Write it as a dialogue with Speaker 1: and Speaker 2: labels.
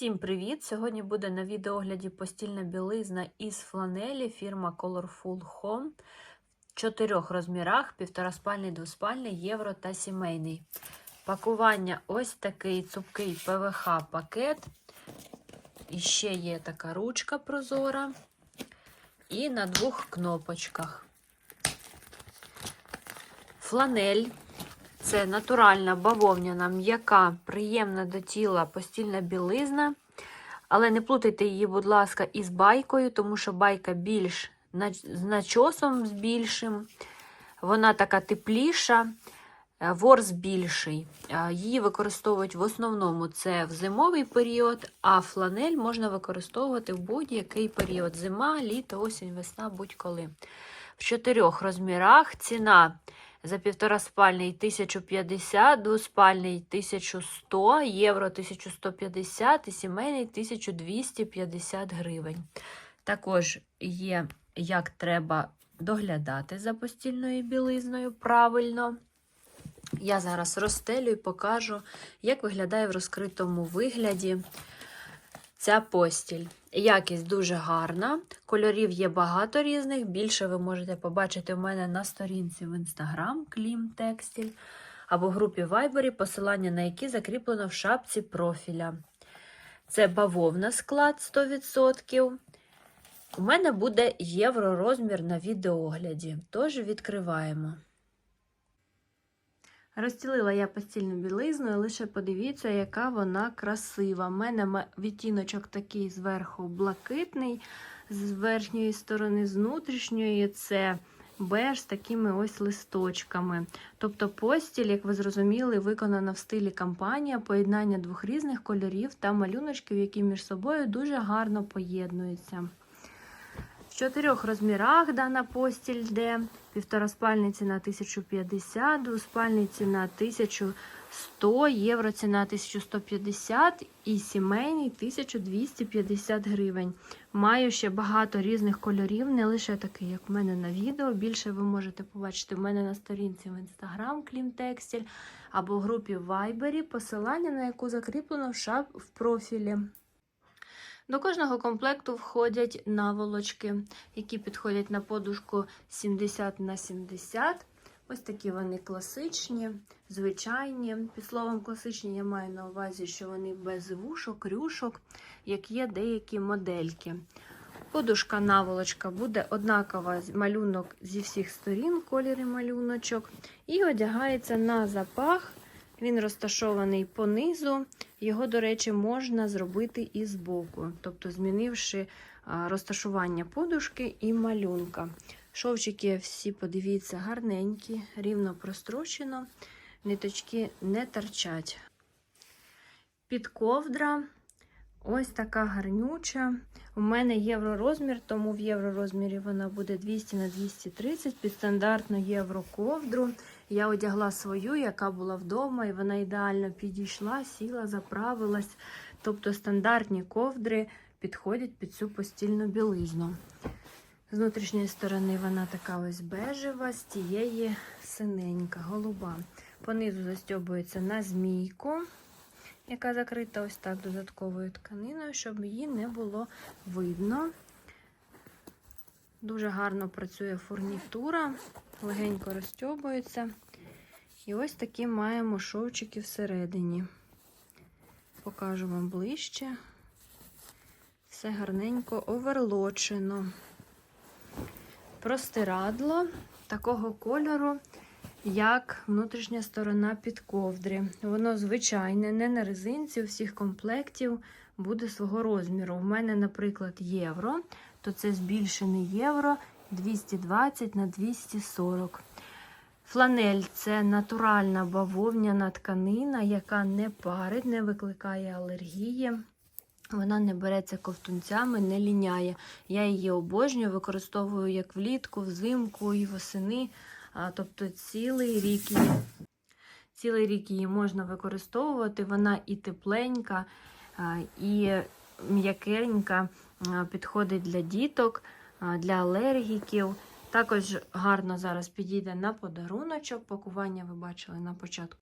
Speaker 1: Всім привіт! Сьогодні буде на відеогляді постільна білизна із фланелі фірма Colorful Home в чотирьох розмірах: півтора спальний, двоспальний, євро та сімейний. Пакування ось такий цупкий ПВХ пакет. І ще є така ручка прозора. І на двох кнопочках. Фланель це натуральна бавовняна, м'яка, приємна до тіла постільна білизна. Але не плутайте її, будь ласка, із байкою, тому що байка більш з начосом з більшим. Вона така тепліша, ворс більший. Її використовують в основному це в зимовий період, а фланель можна використовувати в будь-який період: зима, літо, осінь, весна, будь-коли. В чотирьох розмірах ціна. За півтора спальний 1050, двоспальний 1100, євро 1150 і сімейний 1250 гривень. Також є, як треба доглядати за постільною білизною правильно. Я зараз розстелю і покажу, як виглядає в розкритому вигляді ця постіль. Якість дуже гарна, кольорів є багато різних. Більше ви можете побачити в мене на сторінці в інстаграм Клім Текстіль або в групі Viber, посилання на які закріплено в шапці профіля. Це бавовна склад 100%. У мене буде євро розмір на відеогляді, тож відкриваємо. Розділила я постільну білизну, лише подивіться, яка вона красива. У мене відтіночок такий зверху блакитний, з верхньої сторони, з внутрішньої це беж з такими ось листочками. Тобто постіль, як ви зрозуміли, виконана в стилі кампанія, поєднання двох різних кольорів та малюночків, які між собою дуже гарно поєднуються. Чотирьох розмірах дана постіль йде. Півтора спальниці на 1050, двоспальниці на 1100, євро ціна 1150 і сімейний 1250 гривень. Маю ще багато різних кольорів, не лише такий, як в мене на відео. Більше ви можете побачити в мене на сторінці в інстаграм Клімтекстіль або в групі Viber, посилання на яку закріплено в шап в профілі. До кожного комплекту входять наволочки, які підходять на подушку 70 на 70. Ось такі вони класичні, звичайні. Під словом класичні я маю на увазі, що вони без вушок, рюшок, як є деякі модельки. Подушка наволочка буде однакова малюнок зі всіх сторін, кольори малюночок, і одягається на запах. Він розташований понизу. Його, до речі, можна зробити і збоку, тобто змінивши розташування подушки і малюнка. Шовчики всі, подивіться, гарненькі, рівно прострочено, ниточки не торчать. Підковдра ось така гарнюча. У мене євророзмір, тому в євророзмірі вона буде 200 на 230 під стандартну євроковдру. Я одягла свою, яка була вдома, і вона ідеально підійшла, сіла, заправилась. Тобто стандартні ковдри підходять під цю постільну білизну. З внутрішньої сторони вона така ось бежева, з тієї синенька, голуба. Понизу застьобується на змійку, яка закрита ось так додатковою тканиною, щоб її не було видно. Дуже гарно працює фурнітура, легенько розтьобується. І ось такі маємо шовчики всередині. Покажу вам ближче. Все гарненько оверлочено. Простирадло такого кольору, як внутрішня сторона підковдри. Воно звичайне, не на резинці, у всіх комплектів буде свого розміру. У мене, наприклад, євро, то це збільшений євро 220 на 240. Фланель це натуральна бавовняна тканина, яка не парить, не викликає алергії. Вона не береться ковтунцями, не ліняє. Я її обожнюю, використовую як влітку, взимку і восени. Тобто цілий рік її, цілий рік її можна використовувати. Вона і тепленька, і м'якенька, підходить для діток, для алергіків. Також гарно зараз підійде на подаруночок. Пакування ви бачили на початку